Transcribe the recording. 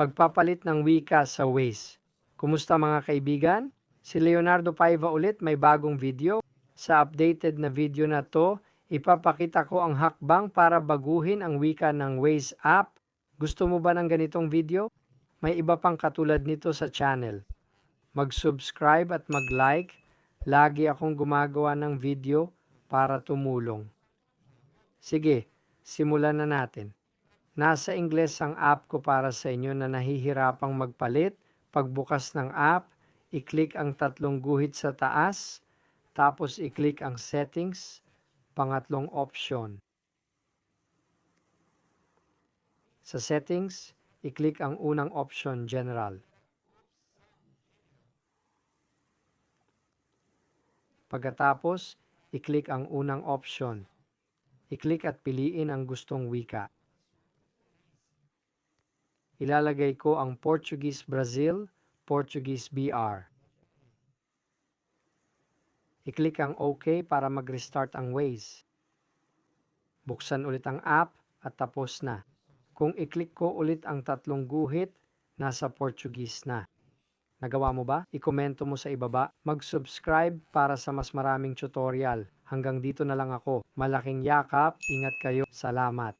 Pagpapalit ng wika sa Waze. Kumusta mga kaibigan? Si Leonardo Paiva ulit may bagong video. Sa updated na video na to, ipapakita ko ang hakbang para baguhin ang wika ng Waze app. Gusto mo ba ng ganitong video? May iba pang katulad nito sa channel. Mag-subscribe at mag-like. Lagi akong gumagawa ng video para tumulong. Sige, simulan na natin. Nasa Ingles ang app ko para sa inyo na nahihirapang magpalit. Pagbukas ng app, i-click ang tatlong guhit sa taas, tapos i-click ang settings, pangatlong option. Sa settings, i-click ang unang option, general. Pagkatapos, i-click ang unang option. I-click at piliin ang gustong wika. Ilalagay ko ang Portuguese Brazil, Portuguese BR. I-click ang OK para mag-restart ang Waze. Buksan ulit ang app at tapos na. Kung i-click ko ulit ang tatlong guhit, nasa Portuguese na. Nagawa mo ba? I-komento mo sa ibaba. Mag-subscribe para sa mas maraming tutorial. Hanggang dito na lang ako. Malaking yakap. Ingat kayo. Salamat.